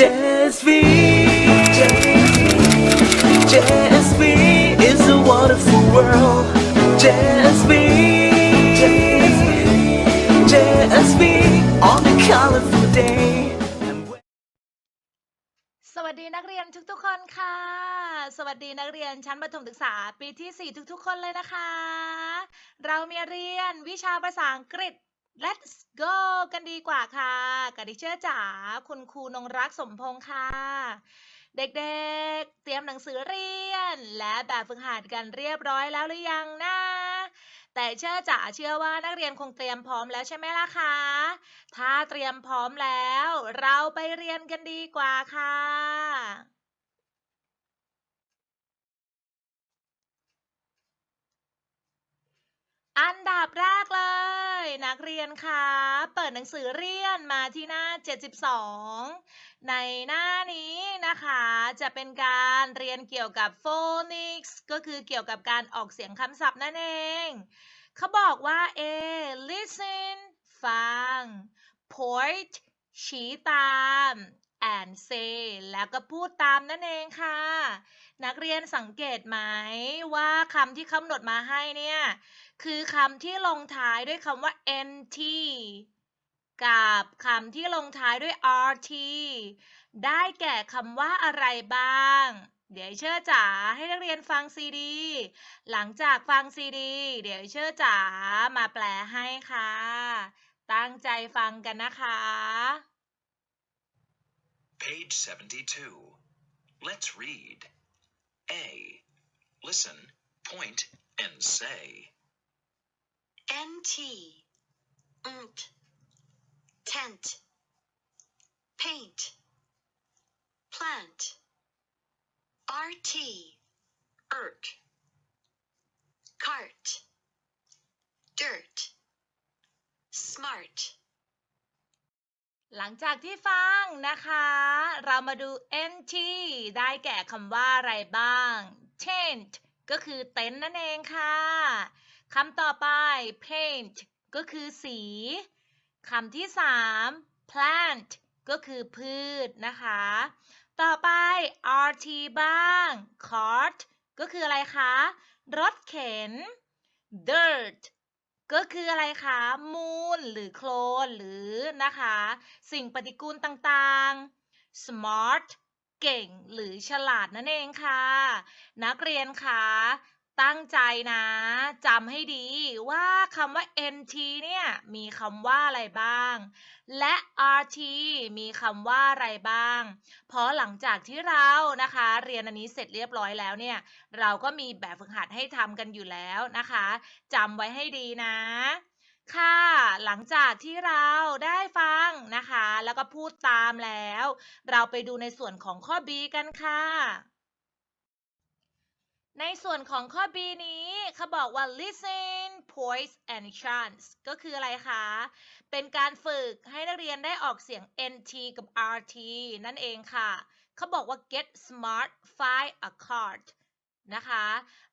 JSV JSV is a wonderful world JSV JSV on a colorful day สวัสดีนักเรียนทุกๆคนค่ะ สวัสดีนักเรียนชั้นประถมศึกษาปีที่ 4 ทุกๆ คนเลยนะคะ เรามีเรียนวิชาภาษาอังกฤษ Let's go กันดีกว่าค่ะกับดิเชอร์จ๋า คุณครูนงรักสมพงษ์ค่ะ เด็กๆ เตรียมหนังสือเรียน และแบบฝึกหัดกันเรียบร้อยแล้วหรือยังนะ แต่เชื่อจ๋าเชื่อว่านักเรียนคงเตรียมพร้อมแล้วใช่ไหมล่ะคะ ถ้าเตรียมพร้อมแล้ว เราไปเรียนกันดีกว่าค่ะ อันดับแรกเลย นักเรียนคะเปิดหนังสือเรียนมาที่หน้า 72 ในหน้านี้นะคะ จะเป็นการเรียนเกี่ยวกับ phonics ก็คือเกี่ยวกับการออกเสียงคำศัพท์นั่นเอง เขาบอกว่า A listen ฟัง point ชี้ตาม and say แล้วก็พูดตามนั่นเองค่ะ นักเรียนสังเกตไหมว่าคำที่กำหนดมาให้เนี่ย คือคำที่ลงท้ายด้วยคำว่า nt กับคำที่ลงท้ายด้วย rt ได้แก่คำว่าอะไรบ้าง เดี๋ยวเชื่อจ๋าให้นักเรียนฟังซีดี หลังจากฟังซีดี เดี๋ยวเชื่อจ๋ามาแปลให้ค่ะ ตั้งใจฟังกันนะคะ Page 72. Let's read. A. Listen, point, and say. Nt ant tent, paint, plant, RT, irk, cart, dirt, smart. หลังจากที่ฟังนะคะ เรามาดู nt ได้แก่คำว่าอะไรบ้าง tent ก็คือเต็นท์นั่นเองค่ะ คำต่อไป paint ก็คือสีคำที่ 3 plant ก็คือพืชนะคะ ต่อไป rt บ้าง cart ก็คืออะไรคะ รถเข็น dirt ก็คืออะไรคะ มูล หรือโคลน หรือนะคะ สิ่งปฏิกูลต่างๆ smart เก่ง หรือฉลาดนั่นเองค่ะ นักเรียนคะ ตั้งใจนะจำให้ดีว่าคำว่า nt เนี่ยมีคำว่าอะไรบ้าง และ rt มีคำว่าอะไรบ้าง เพราะหลังจากที่เรานะคะ เรียนอันนี้เสร็จเรียบร้อยแล้วเนี่ย เราก็มีแบบฝึกหัดให้ทำกันอยู่แล้วนะคะจำไว้ให้ดีนะค่ะ หลังจากที่เราได้ฟังนะคะ แล้วก็พูดตามแล้ว เราไปดูในส่วนของข้อ B กันค่ะ ในส่วนของข้อ B นี้เขาบอกว่า listen poise and chance ก็คืออะไรคะ เป็นการฝึกให้นักเรียนได้ออกเสียง nt กับ rt นั่นเองค่ะ เขาบอกว่า get smart find a card นะคะ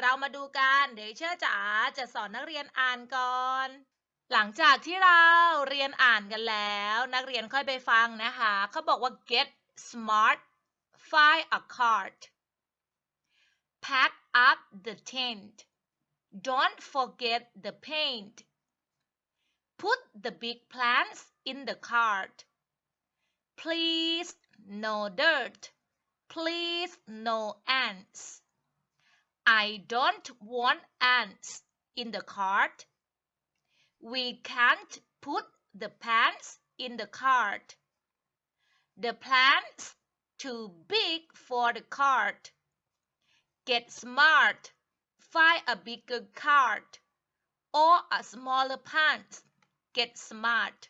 เรามาดูกัน เดี๋ยวเชื่อจ๋าจะสอนนักเรียนอ่านก่อน หลังจากที่เราเรียนอ่านกันแล้ว นักเรียนค่อยไปฟังนะคะ เขาบอกว่า get smart find a card pack up the tent don't forget the paint put the big plants in the cart please no dirt please no ants I don't want ants in the cart. We can't put the plants in the cart. The plants too big for the cart. Get smart. Find a bigger cart or a smaller pants Get smart.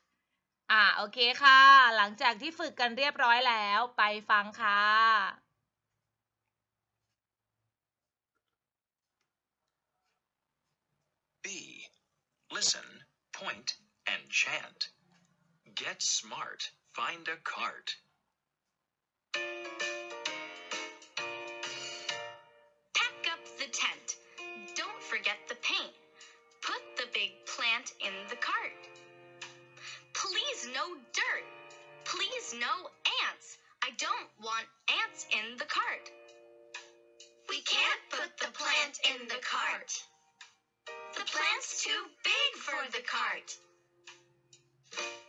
อ่า โอเคค่ะ หลังจากที่ฝึกกันเรียบร้อยแล้ว ไปฟังค่ะ B. Listen, point, and chant. Get smart. Find a cart. Tent. Don't forget the paint. Put the big plant in the cart. Please no dirt. Please no ants. I don't want ants in the cart. We can't put the plant in the cart. The plant's too big for the cart.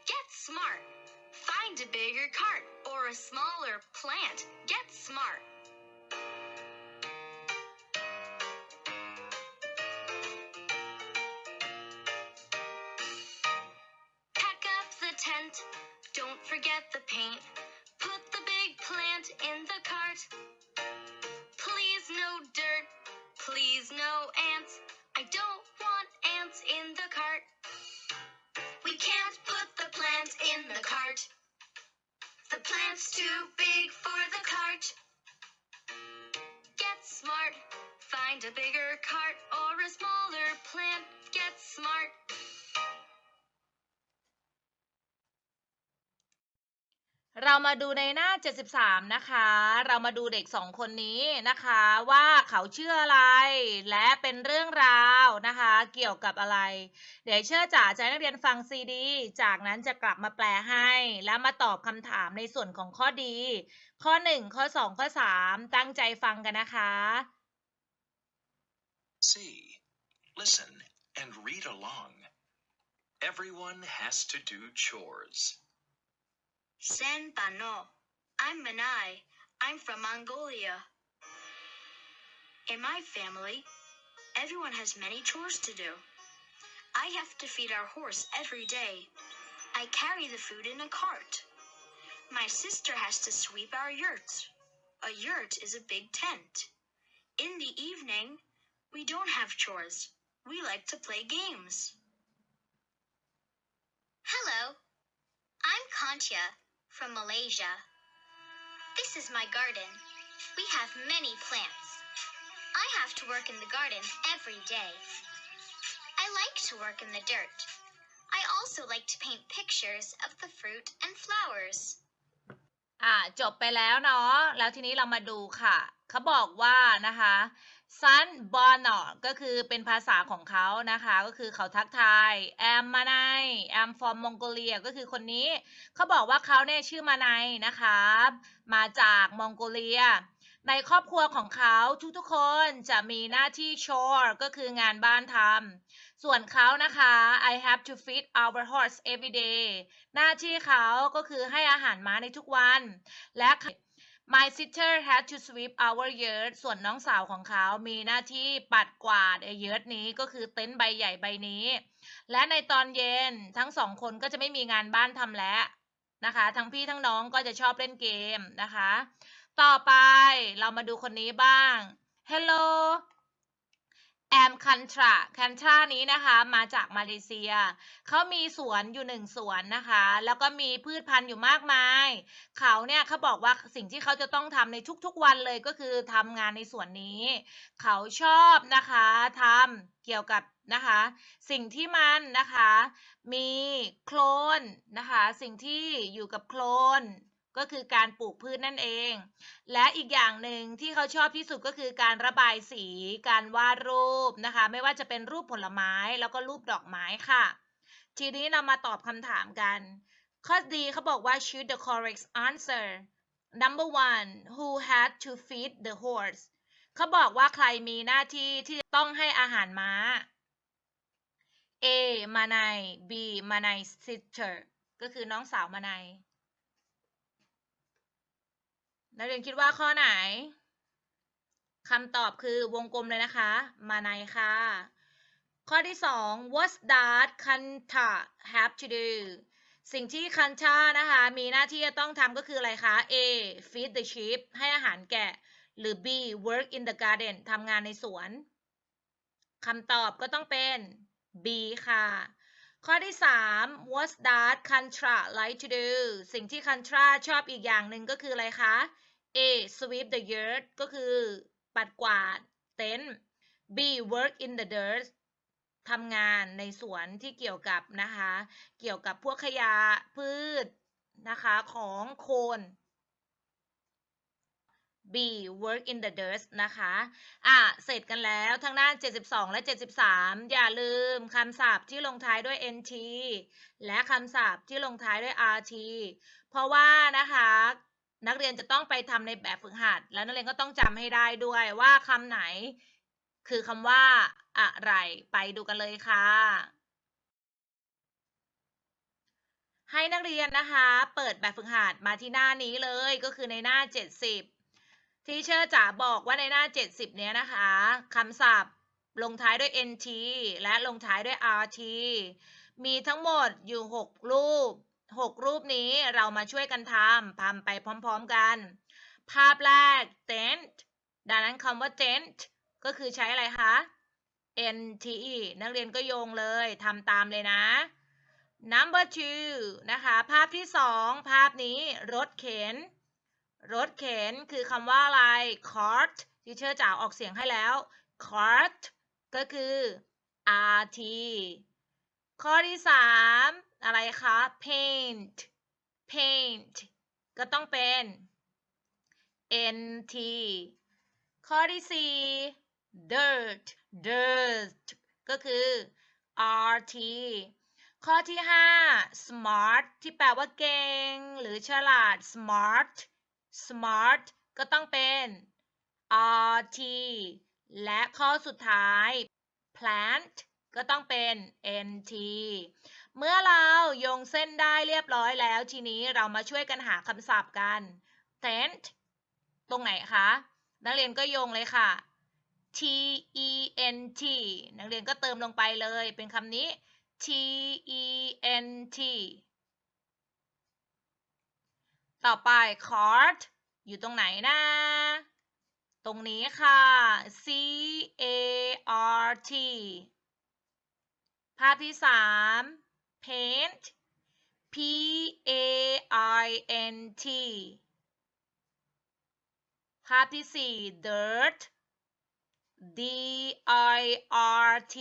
Get smart. Find a bigger cart or a smaller plant. Get smart. Plant's too big for the cart. Get smart. Find a bigger cart or a smaller plant. Get smart. เรามาดูในหน้า 73 นะคะ เรามาดูเด็กสองคนนี้นะคะว่าเขาชื่ออะไร และเป็นเรื่องราวนะคะ เกี่ยวกับอะไร เดี๋ยวเชื่อจ๋าจะให้นักเรียนฟังซีดี จากนั้นจะกลับมาแปลให้ แล้วมาตอบคำถามในส่วนของข้อดี ข้อ 1 ข้อ 2 ข้อ 3 ตั้งใจฟังกันนะคะ C. Listen and read along. Everyone has to do chores. Sen Bano. I'm Manai. I'm from Mongolia. In my family, everyone has many chores to do. I have to feed our horse every day. I carry the food in a cart. My sister has to sweep our yurts. A yurt is a big tent. In the evening, we don't have chores. We like to play games. Hello, I'm Kantia from Malaysia. This is my garden. We have many plants. I have to work in the garden every day. I like to work in the dirt. I also like to paint pictures of the fruit and flowers. อ่าจบไปแล้วเนาะ แล้วทีนี้เรามาดูค่ะ เขาบอกว่านะคะ ซันบอนเนาะก็คือเป็นภาษาของเขานะคะ ก็คือเขาทักทายแอมมาไนแอมฟอร์มมองโกเลียก็คือคนนี้เขาบอกว่าเขาเนี่ยชื่อมาไนนะคะมาจากมองโกเลีย ในครอบครัวของเขาทุกๆคนจะมีหน้าที่ chore ก็คืองานบ้านทำส่วนเขานะคะ I have to feed our horse every day หน้าที่เขาก็คือให้อาหารม้าในทุกวันและ My sister had to sweep our yard ส่วนน้องสาวของเขา มีหน้าที่ปัดกวาดไอ้ยิร์ดนี้ก็คือเต็นท์ใบใหญ่ใบนี้ และในตอนเย็นทั้งสองคนก็จะไม่มีงานบ้านทำแล้วนะคะ ทั้งพี่ทั้งน้องก็จะชอบเล่นเกมนะคะ ต่อไปเรามาดูคนนี้บ้าง Hello แอมคันทราคันทรานี้นะคะมาจากมาเลเซีย เขามีสวนอยู่หนึ่งสวนนะคะ แล้วก็มีพืชพันธุ์อยู่มากมาย เขาเนี่ยเขาบอกว่าสิ่งที่เขาจะต้องทำในทุกๆวันเลยก็คือทำงานในสวนนี้ เขาชอบนะคะทำเกี่ยวกับนะคะ สิ่งที่มันนะคะ มีโคลนนะคะ สิ่งที่อยู่กับโคลน ก็คือการปลูกพืชนั่นเอง และอีกอย่างหนึ่งที่เขาชอบที่สุดก็คือการระบายสี การวาดรูปนะคะ ไม่ว่าจะเป็นรูปผลไม้แล้วก็รูปดอกไม้ค่ะ ทีนี้เรามาตอบคำถามกัน ข้อดีเขาบอกว่า choose the correct answer number one who had to feed the horse เขาบอกว่าใครมีหน้าที่ที่ต้องให้อาหารม้า A มานาย B มานาย sister ก็คือน้องสาวมานาย นักเรียนคิดว่าข้อไหนคำตอบคือวงกลมเลยนะคะ มาในค่ะ ข้อที่สอง what does Kanta have to do สิ่งที่คันชานะคะ มีหน้าที่จะต้องทำก็คืออะไรคะ A feed the sheep ให้อาหารแกะ หรือ B work in the garden ทำงานในสวนคำตอบก็ต้องเป็น B ค่ะ ข้อที่ 3 what does Kantra like to do สิ่งที่ Kantra ชอบอีกอย่างหนึ่งก็คืออะไรคะ A sweep the yard ก็คือปัดกวาดเต็นท์ B work in the dirt ทำงานในสวนที่เกี่ยวกับนะคะ เกี่ยวกับพวกขยะพืชนะคะของโคน B work in the dirt นะคะ อะ เสร็จกันแล้ว ทั้งหน้า 72 และ 73 อย่าลืมคำศัพท์ที่ลงท้ายด้วย nt และคำศัพท์ที่ลงท้ายด้วย rt เพราะว่านะคะ นักเรียนจะต้องไปทำในแบบฝึกหัด แล้วนักเรียนก็ต้องจำให้ได้ด้วยว่าคำไหน คือคำว่าอะไรไปดูกันเลยค่ะ ให้นักเรียนนะคะ เปิดแบบฝึกหัดมาที่หน้านี้เลยก็คือในหน้า 70 ที่เชอร์จ๋าบอกว่าในหน้า 70 เนี้ยนะคะคำศัพท์ลงท้ายด้วย nt และลงท้ายด้วย rt มีทั้งหมดอยู่ 6 รูป 6 รูปนี้เรามาช่วยกันทำทำไปพร้อมๆกัน ภาพแรก tent ดังนั้นคำว่า tent ก็คือใช้อะไรคะ n t e นักเรียนก็โยงเลยทำตามเลยนะ number two นะคะ ภาพที่สองภาพนี้รถเข็น รถเข็นคือคำว่าอะไร cart ที่เชอร์จ๋าออกเสียงให้แล้ว cart ก็คือ rt ข้อที่สามอะไรคะ paint paint ก็ต้องเป็น nt ข้อที่สี่ dirt dirt ก็คือ rt ข้อที่ 5 smart ที่แปลว่าเก่ง หรือฉลาด smart smart ก็ต้องเป็น rt และข้อสุดท้าย plant ก็ต้องเป็น nt เมื่อเราโยงเส้นได้เรียบร้อยแล้ว ทีนี้เรามาช่วยกันหาคำศัพท์กัน tent ตรงไหนคะ นักเรียนก็โยงเลยค่ะ t e n t นักเรียนก็เติมลงไปเลย เป็นคำนี้ T E N T ต่อไป cart อยู่ตรงไหนนะ ตรงนี้ค่ะ C A R T าพที่สาม paint P A I N T ภาพที่สี่ dirt D I R T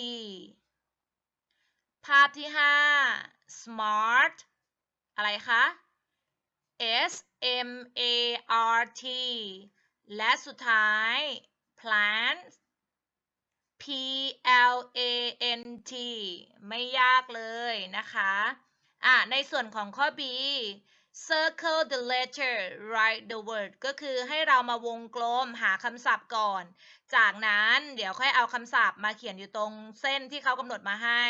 ภาพที่5 smart อะไรคะ S M A R T และสุดท้าย plant P L A N T ไม่ยากเลยนะคะอะในส่วนของข้อ B circle the letter write the word ก็คือให้เรามาวงกลมหาคำศัพท์ก่อน จากนั้นเดี๋ยวค่อยเอาคำศัพท์มาเขียนอยู่ตรงเส้นที่เขากำหนดมาให้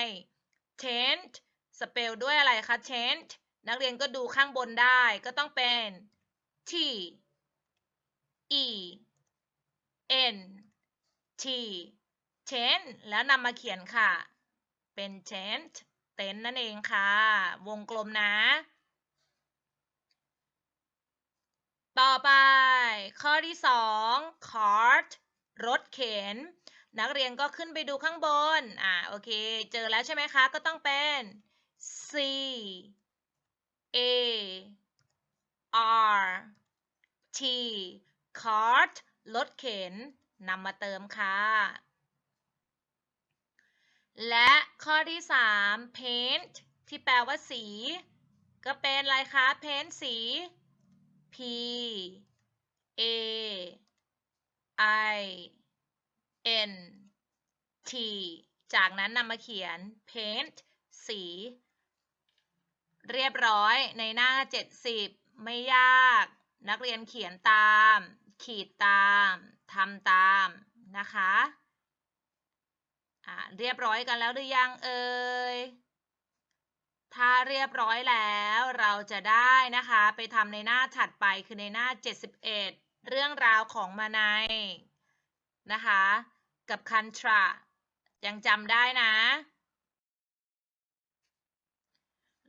tent สเปลด้วยอะไรคะ tent นักเรียนก็ดูข้างบนได้ก็ต้องเป็น t e n t tent แล้วนำมาเขียนค่ะ เป็น tent เต็นนั่นเองค่ะ วงกลมนะ ต่อไป ข้อที่ 2 cart รถเข็น นักเรียนก็ขึ้นไปดูข้างบน อ่า โอเค เจอแล้วใช่ไหมคะ ก็ต้องเป็น C A R T cart รถเข็นนำมาเติมค่ะ และข้อที่ 3 paint ที่แปลว่าสี ก็เป็นอะไรคะ paint สี P A I N T จากนั้นนำมาเขียน paint สี เรียบร้อยในหน้า 70 ไม่ยาก นักเรียนเขียนตาม ขีดตามทำตามนะคะ อ่าเรียบร้อยกันแล้วหรือยังเอ่ยถ้าเรียบร้อยแล้วเราจะได้นะคะ ไปทำในหน้าถัดไปคือในหน้า 71 เรื่องราวของมานายนะคะ กับคันทรายังจำได้นะ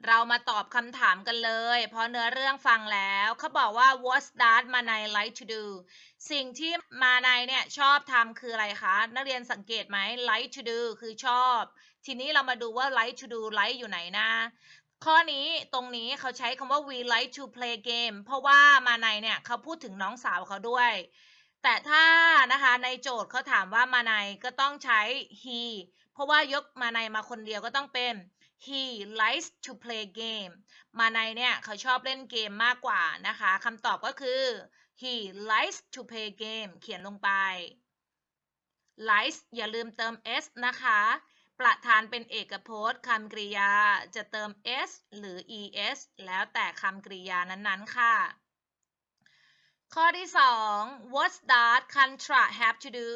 เรามาตอบคำถามกันเลย เพราะเนื้อเรื่องฟังแล้วเขาบอกว่า what does มาน like to do สิ่งที่มานเนี่ยชอบทำคืออะไรคะ นักเรียนสังเกตไหม like to do คือชอบ ทีนี้เรามาดูว่า like to do like อยู่ไหนนะข้อนี้ตรงนี้เขาใช้คำว่า we like to play game เพราะว่ามาในเนี่ยเขาพูดถึงน้องสาวเขาด้วย แต่ถ้านะคะในโจทย์เขาถามว่ามาในก็ต้องใช้ he เพราะว่ายกมาในมาคนเดียวก็ต้องเป็น he likes to play game มาในเนี่ยเขาชอบเล่นเกมมากกว่านะคะคำตอบก็คือ he likes to play game เขียนลงไป likes อย่าลืมเติม s นะคะ ประธานเป็นเอกพจน์คำกริยาจะเติม s หรือ es แล้วแต่คำกริยานั้นๆ ค่ะ ข้อที่ 2 what does contra have to do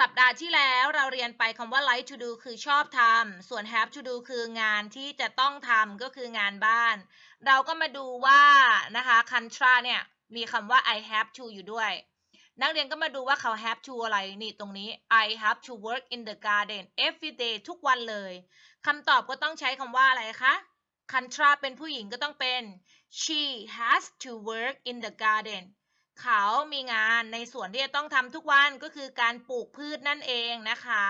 สัปดาห์ที่แล้วเราเรียนไปคำว่า like to do คือชอบทำ ส่วน have to do คืองานที่จะต้องทำก็คืองานบ้าน เราก็มาดูว่านะคะ contra เนี่ย มีคำว่า I have to อยู่ด้วย นักเรียนก็มาดูว่าเขา have to อะไรนี่ตรงนี้ I have to work in the garden every day ทุกวันเลยคำตอบก็ต้องใช้คำว่าอะไรคะ contra เป็นผู้หญิงก็ต้องเป็น she has to work in the garden เขามีงานในส่วนที่จะต้องทำทุกวันก็คือการปลูกพืชนั่นเองนะคะ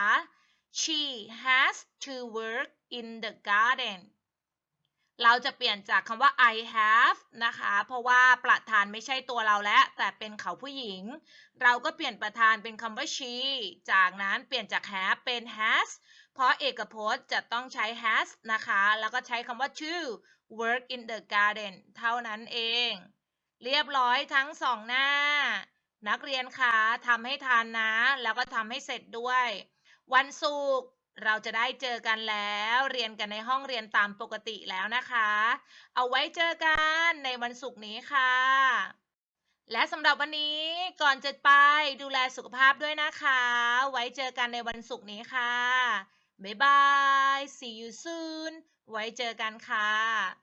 she has to work in the garden เราจะเปลี่ยนจากคำว่า I have นะคะ เพราะว่าประธานไม่ใช่ตัวเราแล้ว แต่เป็นเขาผู้หญิง เราก็เปลี่ยนประธานเป็นคำว่า she จากนั้นเปลี่ยนจาก have เป็น has เพราะเอกพจน์จะต้องใช้ has นะคะ แล้วก็ใช้คำว่า to work in the garden เท่านั้นเอง เรียบร้อยทั้งสองหน้า นักเรียนคะทำให้ทานนะ แล้วก็ทำให้เสร็จด้วย วันศุกร์เราจะได้เจอกันแล้ว เรียนกันในห้องเรียนตามปกติแล้วนะคะ เอาไว้เจอกันในวันศุกร์นี้ค่ะ และสำหรับวันนี้ก่อนจะไปดูแลสุขภาพด้วยนะคะ ไว้เจอกันในวันศุกร์นี้ค่ะ บ๊ายบาย see you soon ไว้เจอกันค่ะ